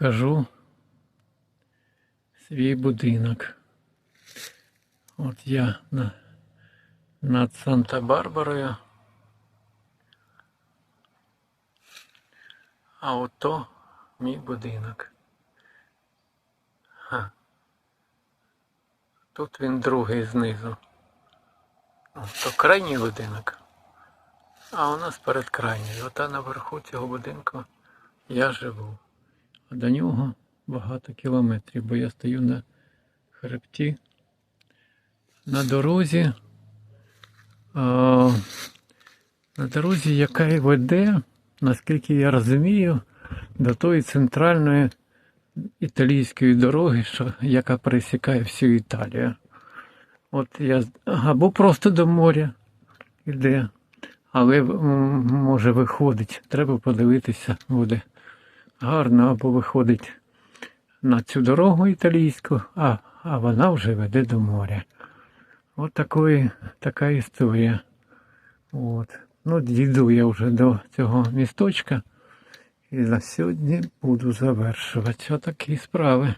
покажу свій будинок. От я на, над Санта-Барбарою. А ото мій будинок. Ха. Тут він другий знизу. То крайній будинок. А у нас передкрайній. Ота наверху цього будинку я живу. А до нього багато кілометрів, бо я стою на хребті, на дорозі. А, на дорозі, яка й веде, наскільки я розумію, до тої центральної італійської дороги, що, яка пересікає всю Італію. От я або просто до моря йде, але може виходить. Треба подивитися, буде гарно, виходить на цю дорогу італійську, а, а вона вже веде до моря. От такої, така історія. От. Ну, дійду я вже до цього місточка. І на сьогодні буду завершувати. Отакі справи.